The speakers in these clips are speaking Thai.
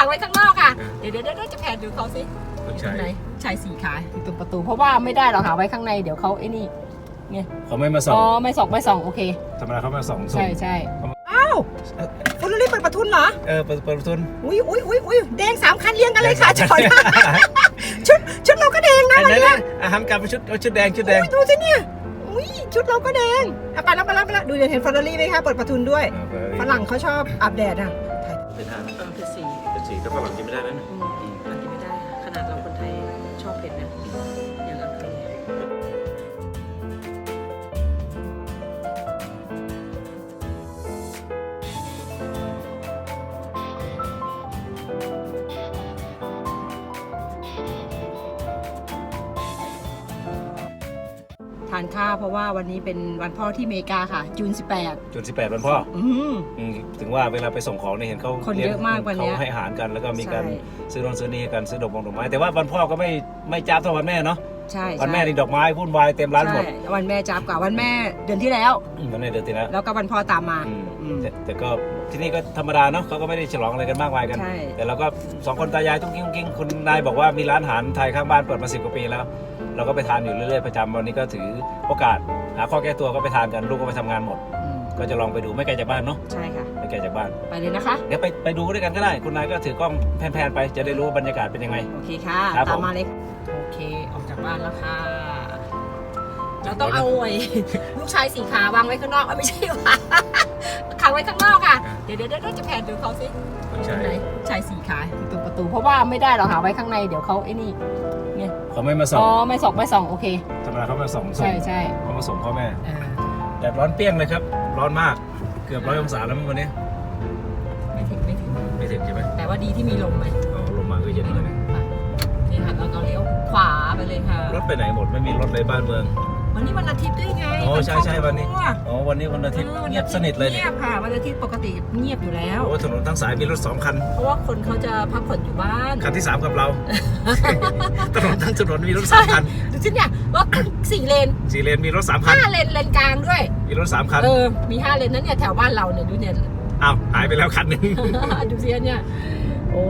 ขังไว้ข้างนอกค่ะ เดี๋ยวเดี๋ยวเดี๋ยวจะแผนดูเขาสิผู้ตรชางยไหนชายสี่ขาอยู่ตรงประตู เพราะว่าไม่ได้หรอกค่ะไว้ข้างในเดี๋ยวเขาไอ้นี่เขาไม่มาส่งอ๋อไม่ส่องไม่ส่องโอเคธรรมดาเขามาส่งส่งใช่ใช่อ้าวคุณรีบเปิดประทุนเหรอ เออเปิดเปิดประตูอุ้ยอุ้ยอุ้ยอุ้ยแดงสามคันเรียงกันเลยค่ะจอดชุดชุดเราก็แดงนะอันวันนั้นเนี้ยนะอาหารกลับไปชุดเอาชุดแดงชุดแดงอุ้ยดูสิเนี่ยอุ้ยชุดเราก็แดงอะไปแล้วไปแล้วไปแล้วดูเดี๋ยวเห็นฟอร์รี่ไหมคะเปิดประทุนด้วยฝรั่งเขาชอบอาบแดดอะเป็นทาง ก็ป็นสีก็ฝรั่งกินไม่ได้แนะานข้าวเพราะว่าวันนี้เป็นวันพ่อที่อเมริกาค่ะ จูน18จน 18 วันพ่ออืม อืมถึงว่าเวลาไปส่งของเนี่ยเห็นเขาคนเยอะมากวันเนี้ย เขาให้อาหารกันแล้วก็มีการใช่ซื้อรองซื้อนี่กันซื้อดอกมงดอกไม้แต่ว่าวันพ่อก็ไม่ไม่จ้าบเท่าวันแม่เนาะใช่วันแม่นี่ดอกไม้วุ่นวายเต็มร้านหมดใช่วันแม่จับกับวันแม่เดือนที่แล้ว อืมวันแม่เดือนที่แล้วแล้วก็วันพ่อตามมา อืมอืม แต่แต่ก็ที่นี่ก็ธรรมดาเนาะเขาก็ไม่ได้ฉลองอะไรกันมากมายกัน ใช่ แต่เราก็สองคนตายายตุ้งกิ้งตุ้งกิ้งคุณนายบอกว่ามีร้านอาหารไทยข้างบ้านเปิดมาสิบกว่าปีแล้ว เราก็ไปทานอยู่เรื่อยๆประจำวันนี้ก็ถือโอกาสหาข้อแก้ตัวก็ไปทานกันลูกก็ไปทำงานหมด อืมก็จะลองไปดูไม่ไกลจากบ้านเนาะใช่ค่ะ ไม่ไกลจากบ้าน ไปเลยนะคะ เดี๋ยวไปไปดูด้วยกันก็ได้ คุณนายก็ถือกล้องแพนๆไปจะได้รู้ว่าบรรยากาศเป็นยังไง โอเคค่ะ ครับตามผม มาเลยค่ะโอเค ออกจากบ้านแล้วค่ะ เราต้องเอาไอ้ ลูกชายสีขาวางไว้ข้างนอกเอาไม่ใช่วางขังไว้ข้างนอกค่ะ เดี๋ยวเดี๋ยวเดี๋ยวจะแผนดูเขาสิผู้ชาตรงยไหนชายสีขาอยู่ตรงประตู เพราะว่าไม่ได้หรอกค่ะไว้ข้างในเดี๋ยวเขาไอ้นี่ เขาไม่มาส่งอ๋อไม่ส่องไม่ส่องโอเค ธรรมดาเขามาส่งส่งใช่ใช่เขามาส่งพ่อแม่ อ่าแดดร้อนเปรี้ยงเลยครับ ร้อนมาก เกือบร้อยองศาแล้วมั้งวันนี้ ไม่ถึงไม่ถึง ไม่ถึงใช่ไหมแต่ว่าดีที่มีลมไหมอ๋อลมมาก็เย็นเลยนะค่ะนี่ค่ะเราก็เลี้ยวขวาไปเลยค่ะ รถไปไหนหมดไม่มีรถเลยบ้านเมือง วันนี้วันอาทิตย์ด้วยไงโอ้ใช่ใช่วันนี้ครอบครัวอ๋อวันนี้วันอาทิตย์ออเงียบสนิทเลยเงีเนี่ยยบค่ะวันอาทิตย์ปกติเงียบอยู่แล้วโอ้ถนนทั้งสายมีรถสองคัน เพราะว่าคนเขาจะพักผ่อนอยู่บ้านคันที่สามกับเราถนนทั้งถนนมีรถสามคันดูสิเนี่ยรถสี่เลนสี่เลนมีรถสามคันห้าเลนเลนกลางด้วย มีรถสามคันเออมีห้าเลนนั้นเนี่ยแถวบ้านเราเนี่ยดูเนี่ยอ้าวหายไปแล้วคันหนึ่งดูสิอันเนี่ยโอ้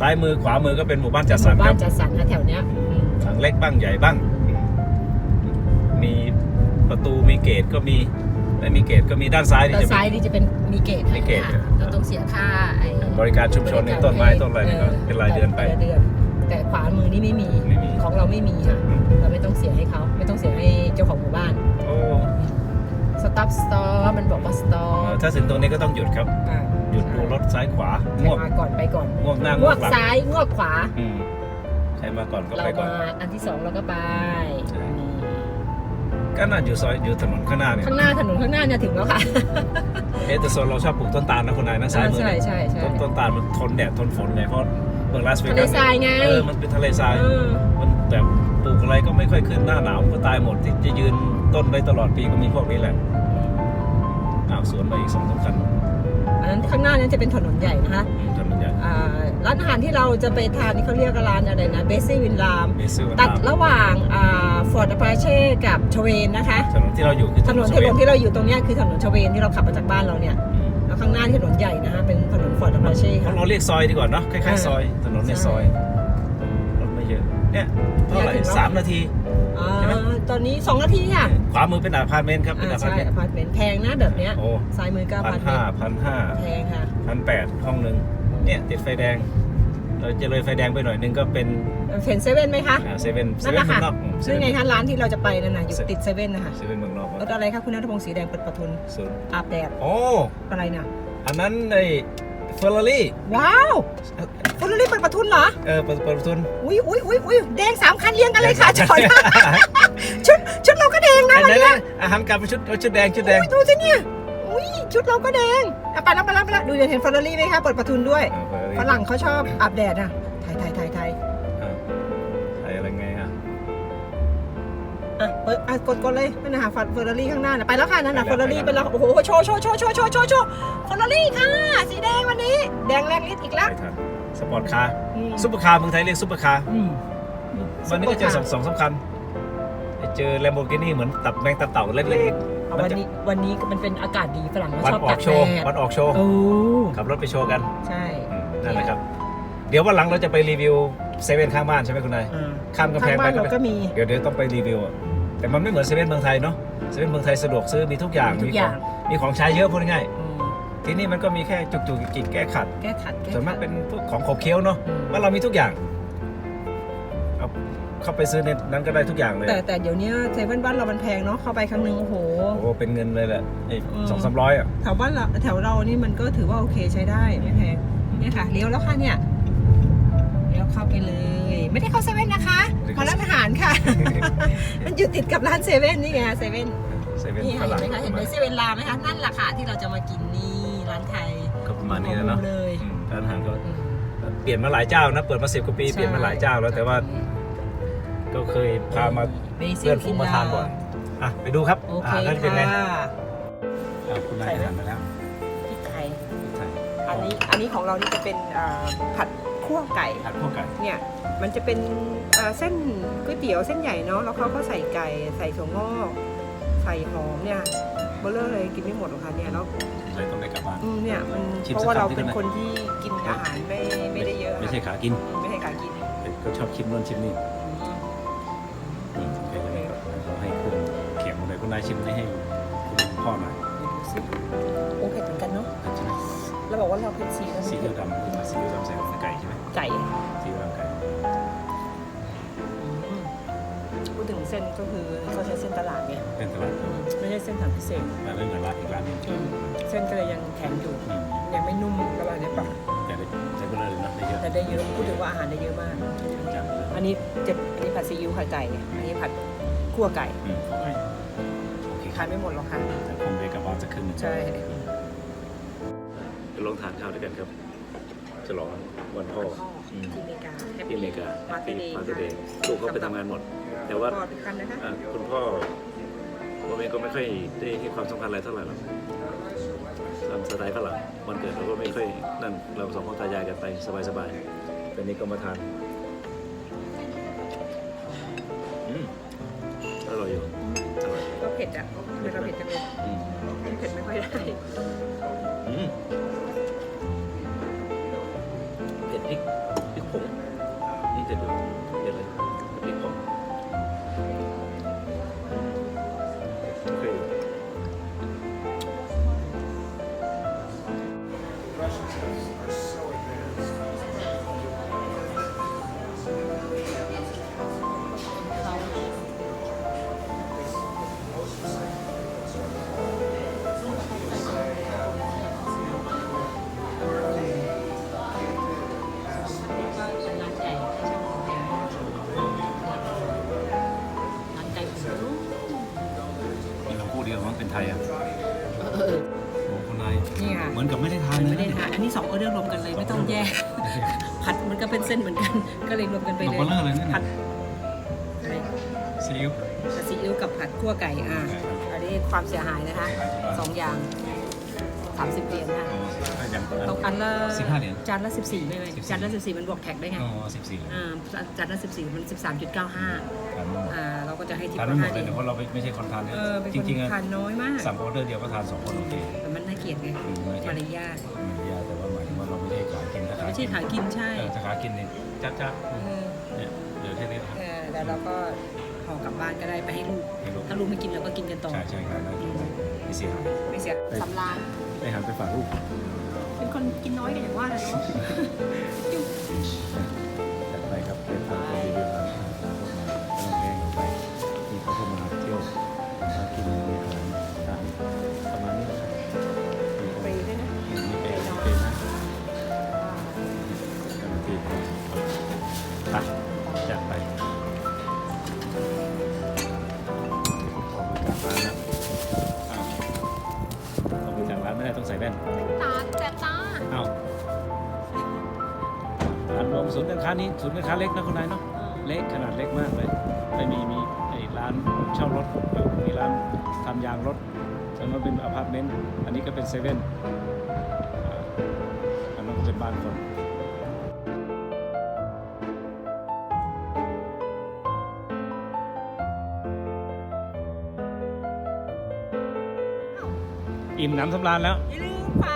ซ้ายมือขวามือก็เป็นหมู่บ้านจัดสรรคบ้ารันบจัดสรรนะแถวเนี้ยอืมหลังเล็กบ้างใหญ่บ้าง มีประตูมีเกตก็มีไม่มีเกตก็มีด้านซ้ายนี่ด้านจะซ้ายมี นี่จะเป็นมีเกตให้มีเกตค่ะเราต้องเสียค่าไอ้บริการชุมชนในต้นไม้ต้นอะไรนี่ก็เป็นรายเดือนไปรายเดือนแต่ขวามือนี่ไม่มีไม่มี ของเราไม่มีค่ะเราไม่ต้องเสียให้เขาไม่ต้องเสียให้เจ้าของหมู่บ้านโอ้สต็อปสตอร์มันบอกว่าสตอเอร์อถ้าถึงตรงนี้ก็ต้องหยุดครับ หยุดดูรถซ้ายขวาใครง่วงมาก่อนไปก่อนง่วงหน้างงง่ววงกหลังซ้ายงวกขวา อืมใครมาก่อนก็เราไปก่อน มาอันที่สองเราก็ไปใช่ ก็น่าอยู่ซอยอยู่ถนนข้างหน้าเนี่ยข้างหน้าถนนข้างหน้าเนี่ยถึงแล้วค่ะ เอะแต่โซนเราชอบปลูกต้นตาลนะคุณนายนะซ้ายมือใช่เนี่ยใช่ใช่ ต้นต้นตาลมันทนแดดทนฝนไงเพราะเมืองลาสเวทะเลกัสทรายไง เออมันเป็นทะเลทราย เออมันแต่ปลูกอะไรก็ไม่ค่อยขึ้นหน้าหนาวมันก็ตายหมดที่จะยืนต้นได้ตลอดปีก็มีพวกนี้แหละอ้าวสวนไปอีกสองสามคันอันนั้นข้างหน้านั้นจะเป็นถนนใหญ่นะคะอืมถนนใหญ่อ่า ร้านอาหารที่เราจะไปทานนี่เขาเรียกว่าร้านอะไรนะเบซี่วินลามเมซิลตัดระหว่างฟอร์ดอปาเช่กับชเวนนะคะถนนที่เราอยู่คือถนนสถเวนนที่เราอยู่ตรงเนี้ยคือถนนชเวนที่เราขับมาจากบ้านเราเนี่ยอืมแล้วข้างหน้าที่ถนนใหญ่นะคะเป็นถนนฟอร์ดอปาเช่เราค่ะเราเรียกซอยดีกว่าเนาะคล้ายอ่าๆซอย ถนนในใช่ซอยรถไม่เยอะเนี่ยเท่าไหร่เนี่ยถึงแล้วสามนาทีอ่าใช่ไหมตอนนี้2นาทีค่ะขวามือเป็นอาพาร์ตเมนต์ครับเป็นอ่าอาพาร์ใช่ตเมนต์อพาร์ตเมนต์แพงนะแบบเนี้ยโอ้ซ้ายมือก็อพันพาร์ตเมห้านต์พันห้าแพงค่ะพันแปดห้องหนึ่ง เนี่ยติดไฟแดง เราจะเลยไฟแดงไปหน่อยนึงก็เป็นเห็นเซเว่นไหมคะเซเว่นเซนั่นเว่แหนละเมือค่ะงนอกเซซึ่งเว่นไงคะร้านที่เราจะไปนั่นน่ะอยู่ติดเซเว่นนะคะเซเว่นเมืองนอกรถอะไรคะคุณนัทพงศ์สีแดงเปิดประทุนศูนย์อาบแดดโอ้อะไรน่ะอันนั้นไอ้เฟอร์รารี่ว้าวเฟอร์รารี่เปิดประทุนเหรอเออเปิดเปิดประทุนอุ้ยอุ้ยอุ้ยอุ้ยแดงสามคันเรียงกันเลยค่ะจอดชุดชุดเราก็แดงนะอันวันนั้นเนี้ยนะอาหารกลับไปชุดเอาชุดแดงชุดแดงอุ้ยดูสิเนี่ย อุ้ยชุดเราก็แดงอะไปแล้วไปแล้วไปแล้วดูเดี๋ยวเห็นเฟอร์รารี่ไหมคะเปิดประทุนด้วยเออ Ferrari ฝรั่งเขาชอบอาบแดดอะไทยไทยไทยไทยอ่าใส่อะไรไงอะ อะเปิดอะกดกดเลยนั่นนะคะเฟอร์รารี่ข้างหน้าน่ะไปแล้วค่ะนั่นน่ะไปเฟอร์แล้ราวรี่ไปไปแล้แล้ว วโอ้โหโชว์โชว์โชว์โชว์โชว์โชว์โชว์เฟอร์รารี่ค่ะ สีแดงวันนี้ แดงแรงฤทธิ์อีกแล้วไม่ทันสปอร์ตคาร์อืม ซุปเปอร์คาร์เมืองไทยเรียกซุปเปอร์คาร์อืม วันนี้ก็เจอสองสองสำคัญไปเจอ Lamborghini เหมือนตับแมงตับเต่าเล็กเอา วันนี้วันนี้มันเป็นอากาศดีฝรั่งๆเขาวันชอบออตากกโชว์แดดวันออกโชว์โอ้ขับรถไปโชว์กัน ใช่อืมนั่นแหละครับ เดี๋ยววันหลังเราจะไปรีวิวเซเว่นข้างบ้านใช่ไหมคุณนายอ่าข้ามกำแพข้างงไปบ้านก็เราไปก็มีเดี๋ยวเดี๋ยวต้องไปรีวิวอะแต่มันไม่เหมือนเซเว่นเมืองไทยเนาะเซเว่นเมืองไทยสะดวกซื้อมีทุกอย่างมีทุกขออย่างมีของใช้เยอะพูดง่ายอืมๆที่นี่มันก็มีแค่จุกจุกจิกๆแก้ขัดแก้ขัดแก้ขัดส่วนมากเป็นพวกของขบเคี้ยวเนาะอืมว่านเรามีทุกอย่าง เอาเข้าไปซื้อในนั้นก็ได้ทุกอย่างเลยแต่แต่เดี๋ยวนี้เซเว่นบ้านเรามันแพงเนาะเข้าไปครั้งหนึ่งโอ้โหโอ้โหเป็นเงินเลยแหละไอ้อืมสองสามร้อยอะแถวบ้านเราแถวเรานี่มันก็ถือว่าโอเคใช้ได้ไม่แพงเนี่ยค่ะเลี้ยวแล้วค่ะเนี่ยเลี้ยวเข้าไปเลย ไม่ได้เข้าเซเว่นนะคะมาร้านอาหารค่ะ มันอยู่ติดกับร้านเซเว่นนี่ไงเซเว่นเซเว่นนี่ฝค่ะเห็นรั่งไหมคะเห็นไหมเซเว่นลาไหมคะนั่นแหละค่ะที่เราจะมากินนี่ร้านไทยก็ประมาณนี้แหล้วเนาะเลยอืมร้านอาหารก็อืมเปลี่ยนมาหลายเจ้านะ เปิดมาสิบกว่าปีเปลี่ยนมาหลายเจ้าแล้วแต่ว่า ก็เคยพามาเบซิเพื่อนฝูงมาทานบ่อยอะไปดูครับโออาเคหารนั่นเป็นไงค่ะอะคุณนายทานมาแล้วพริกไทยใช่อันนี้อันนี้ของเรานี่จะเป็นอ่าผัดคั่วไก่ ผัดข้าวไก่เนี่ยมันจะเป็นอ่าเส้นก๋วยเตี๋ยวเส้นใหญ่เนาะแล้วเขาก็ใส่ไก่ใส่ถั่วงอกใส่หอมเนี่ยเบลเลอร์เลยกินไม่หมดหรอกค่ะเนี่ยแล้วเลยต้องได้กลับบ้าน อืมเนี่ยมันชิมเพราะว่าสักคำเราที่เป็นได้ไหม คนที่กินอาหารไม่ไม่ได้เยอะไม่ใช่ขากิน ไม่ใช่การกินแต่ก็ชอบชิมนู่นชิมนี่ เป็นตลาดอืมไม่ใช่เส้นทางพิเศษร้านเรื่องร้านอีกร้านหนึงอืมเส้นก็เลยยังแข็งอยู่ อืมยังไม่นุ่มกำลังจะปรับแต่ได้ได้เบลอเลยนะได้เยอะแต่ได้เยอะพูดถึงว่าอาหารได้เยอะมาก จังเลยอันนี้จะอันนี้ผัดซีอิ๊วไข่ไก่เนี่ยอันนี้ผัดคั่วไก่อืมโอเคคทารับนไม่หมดหรอกค่ะ แต่คงได้กลับบ้านสักครึ่งหนึ่ง ใช่ จะลองทานข้าวด้วยกันครับฉลองวันพ่ออืมที่อเมริกาที่อเมริกามาเตเดย์มาเตเดย์ลูกเขาไปทำงานหมด แต่ว่าก็ทุกท่านนะคะ อ่าคุณพ่อ ผมเองก็ไม่ค่อยได้ให้ความสำคัญอะไรเท่าไหร่หรอกตามสไตล์ฝรั่งวันเกิดเราก็ไม่ค่อยนั่นเราสองคนตายายกันไปสบายๆแต่นี้ก็มาทานอืมอร่อยอยู่อร่อยก็เผ็ดอะไม่ก็เผ็ดจังเลยอืมเผ็ดไม่ค่อยได้อืมเผ็ดพริกพริกผงนี่จะดูเผ็ สองออเดอร์รวมกันเลยไม่ต้องแยก ผัดมันก็เป็นเส้นเหมือนกัน ก็เลยรวมกันไปตกเลยเบลเลอร์เลยนั่นผัน่ะดอะไรซีอิ๊วผัดซีอิ๊วกับผัดคั่วไก่อะอันนี้ความเสียหายนะคะสองอย่างสามสิบเหรียญค่ะได้อย่างตอนนั้นเอาอันละ15เหรียญจานละสิบสี่ไม่ไหม14จานละสิบสี่มันบวกแท็กได้ไงอ๋อสิบสี่อ่าจานละสิบสี่มันสิบสามจุดเก้าห้าทานไม่หมดอ่าเราก็จะให้ทิปทานไม่หมห้าดเหเลรียยญเนี่ยเพราะเราไม่ไม่ใช่คนทานเยเออะอเป็นจคนริงๆอะทานน้อยมาก สั่งออเดอร์เดียวก็ทานสองคนโอเคแต่มันน่าเกลียดไงอืมไม่มารใช่ยาทไม่ยากแต่ว่าหมายถึงว่าเราไม่ได้ขายกินถ้าขายไม่ใช่ขากินใช่เออถ้าขายกินเนี่ยจ้าจ้าเออเนี่ยเหลือแค่นี้นะครับเออแล้วเราก็ห่อกลับบ้านก็ได้ไปให้ลูกให้ลูก ถ้าลูกไม่กินเราก็กินกันต่อ ใช่ใช่ครับได้กินได้ไม่เสียหายไม่เสียสำราญไปหันไปฝากลูก เป็นคนกินน้อยกันอย่างว่าเลยเนาะจัดไปครับเป็น รวมศูนย์การค้านี้ศูนย์การค้าเล็กนะคุณนายเนาะเล็กขนาดเล็กมากเลย ไม่มีมีไอ้ร้านเช่ารถอยู่มีร้านทำยางรถตรงนั้นเป็นอพาร์ตเมนต์อันนี้ก็เป็นเซเว่นอันนั้นก็เป็นบ้านคนอิ่มน้ำสำราญแล้วอย่าลืมฝาก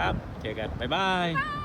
ครับ เจอกัน บ๊ายบาย